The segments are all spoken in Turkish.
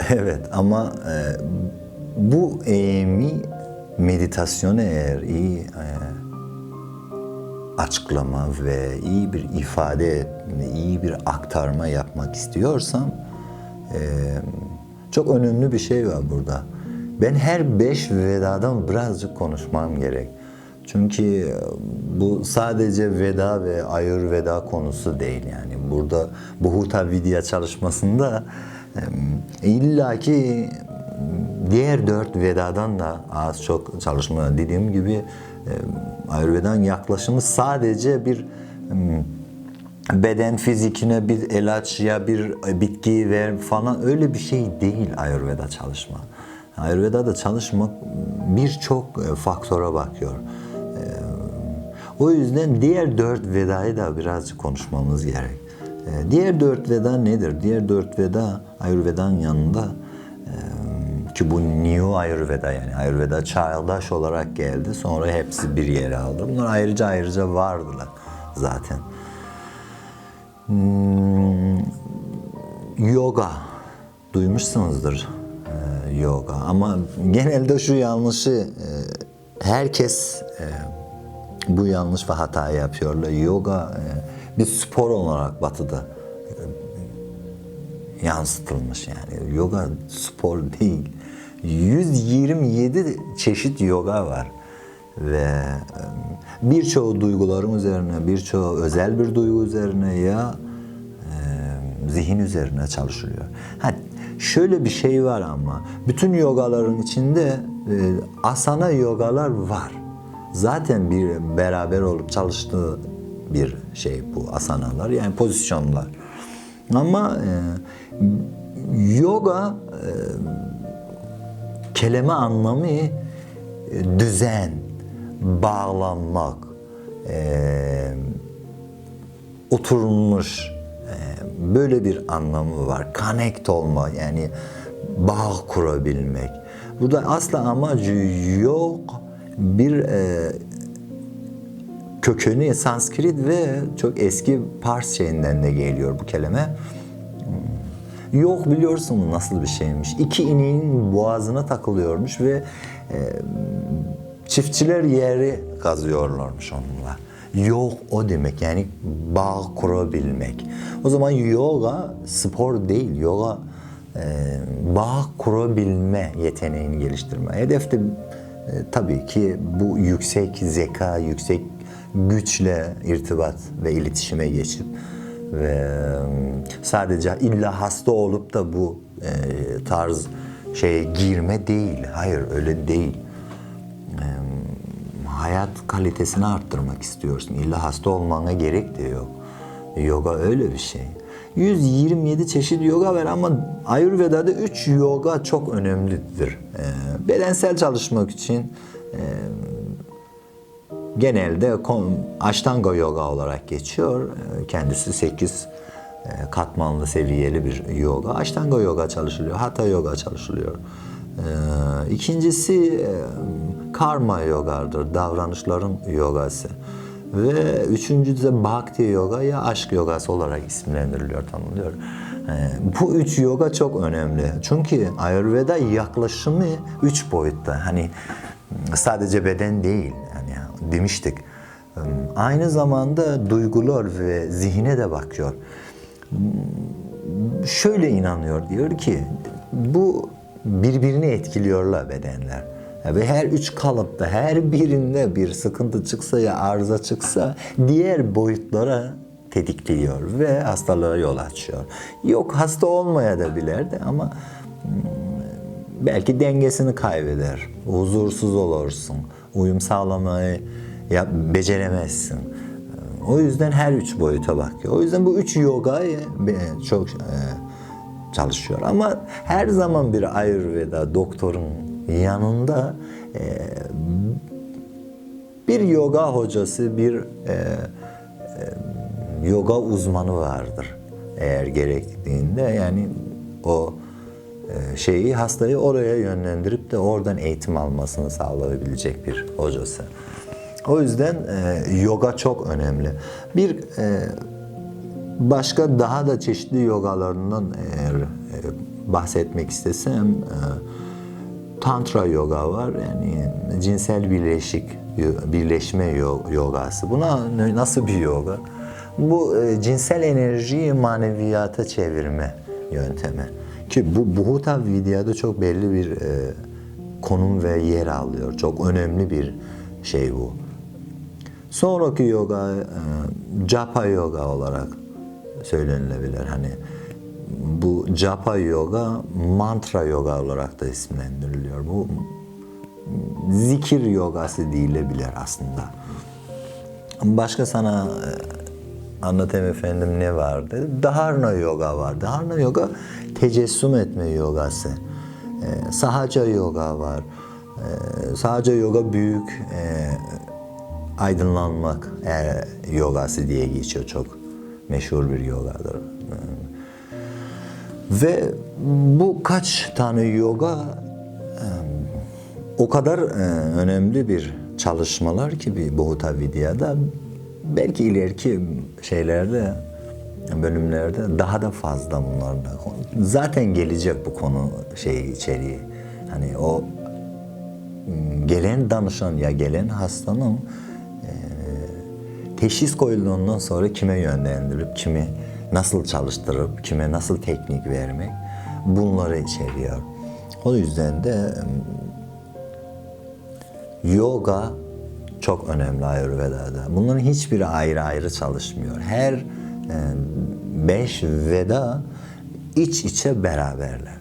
Evet ama e, bu eğimi meditasyonu eğer iyi e, açıklama ve iyi bir ifade, iyi bir aktarma yapmak istiyorsam e, çok önemli bir şey var burada. Ben her beş vedadan birazcık konuşmam gerek. Çünkü e, bu sadece veda ve ayurveda konusu değil yani. Burada Bhuta Vidya çalışmasında e, illaki diğer dört vedadan da az çok çalışma dediğim gibi e, Ayurveda'nın yaklaşımı sadece bir e, beden fizikine bir ilaç ya bir bitki ver falan öyle bir şey değil Ayurveda çalışma. Ayurveda'da çalışmak birçok e, faktöre bakıyor. E, O yüzden diğer dört vedayı da birazcık konuşmamız gerek. E, Diğer dört veda nedir? Diğer dört veda Ayurveda'nın yanında e, ki bu New Ayurveda yani Ayurveda çağdaş olarak geldi. Sonra hepsi bir yere aldı. Bunlar ayrıca ayrıca vardılar zaten. Hmm, yoga duymuşsunuzdur e, yoga ama genelde şu yanlışı herkes bu yanlış ve hata yapıyorlar. Yoga bir spor olarak batıda e, yansıtılmış yani. Yoga spor değil. 127 çeşit yoga var ve e, birçoğu duyguların üzerine, birçoğu özel bir duygu üzerine ya e, zihin üzerine çalışılıyor. Ha, şöyle bir şey var ama bütün yogaların içinde e, asana yogalar var. Zaten bir beraber olup çalıştığı bir şey bu asanalar yani pozisyonlar. Ama e, yoga e, kelime anlamı e, düzen, bağlanmak, e, oturmuş e, böyle bir anlamı var. Connect olma yani bağ kurabilmek. Burada asla amacı yok bir e, kökeni Sanskrit ve çok eski Pars şeyinden de geliyor bu kelime. Yok biliyorsun nasıl bir şeymiş. İki ineğin boğazına takılıyormuş ve e, çiftçiler yeri kazıyorlarmış onunla. Yok o demek yani bağ kurabilmek. O zaman yoga spor değil. Yoga e, bağ kurabilme yeteneğini geliştirme. Hedef de e, tabii ki bu yüksek zeka, yüksek güçle irtibat ve iletişime geçip ve e, sadece illa hasta olup da bu e, tarz şeye girme değil. Hayır öyle değil. E, hayat kalitesini arttırmak istiyorsun. İlla hasta olmana gerek de yok. Yoga öyle bir şey. 127 çeşit yoga var ama Ayurveda'da 3 yoga çok önemlidir. E, bedensel çalışmak için e, genelde Ashtanga yoga olarak geçiyor. Ee, Kendisi 8 e, katmanlı seviyeli bir yoga. Ashtanga yoga çalışılıyor, hatha yoga çalışılıyor. Ee, İkincisi e, karma yogadır, davranışların yogası. Ve üçüncüsü de bhakti yoga ya aşk yogası olarak isimlendiriliyor, tanımlıyor. Ee, Bu üç yoga çok önemli. Çünkü Ayurveda yaklaşımı üç boyutta. Hani sadece beden değil. Demiştik. Aynı zamanda duygular ve zihine de bakıyor. Şöyle inanıyor diyor ki bu birbirini etkiliyorlar bedenler. Ve her üç kalıpta her birinde bir sıkıntı çıksa ya arıza çıksa diğer boyutlara tetikliyor ve hastalığa yol açıyor. Yok hasta olmaya da bilirdi ama belki dengesini kaybeder, huzursuz olursun, uyum sağlamayı ya, beceremezsin. O yüzden her üç boyuta bakıyor. O yüzden bu üç yoga çok e, çalışıyor. Ama her zaman bir Ayurveda doktorun yanında e, bir yoga hocası, bir e, yoga uzmanı vardır. Eğer gerektiğinde yani o şeyi hastayı oraya yönlendirip de oradan eğitim almasını sağlayabilecek bir hocası. O yüzden e, yoga çok önemli. Bir e, başka daha da çeşitli yogalarından eğer bahsetmek istesem e, Tantra yoga var yani cinsel birleşik birleşme yo- yogası. Buna nasıl bir yoga? Bu e, cinsel enerjiyi maneviyata çevirme yöntemi. Ki bu Bhuta Vidya'da çok belli bir e, konum ve yer alıyor. Çok önemli bir şey bu. Sonraki yoga e, Japa yoga olarak söylenilebilir. Hani bu Japa yoga mantra yoga olarak da isimlendiriliyor. Bu zikir yogası değilebilir aslında. Başka sana e, anlatayım efendim ne vardı? Dharna yoga var. Dharna yoga tecessüm etme yogası. E, sahaca yoga var. E, sahaca yoga büyük e, aydınlanmak e, yogası diye geçiyor. Çok meşhur bir yogadır. E, Ve bu kaç tane yoga e, o kadar e, önemli bir çalışmalar ki bir Bhuta Vidya'da belki ileriki şeylerde bölümlerde daha da fazla bunlarla konu- zaten gelecek bu konu şey içeriği hani o m, gelen danışan ya gelen hastanın e, teşhis koyulduğundan sonra kime yönlendirip kimi nasıl çalıştırıp kime nasıl teknik vermek bunları içeriyor. O yüzden de em, yoga çok önemli Ayurveda'da. Bunların hiçbiri ayrı ayrı çalışmıyor. Her beş veda iç içe beraberler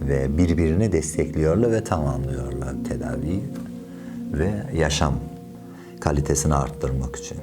ve birbirini destekliyorlar ve tamamlıyorlar tedaviyi ve yaşam kalitesini arttırmak için.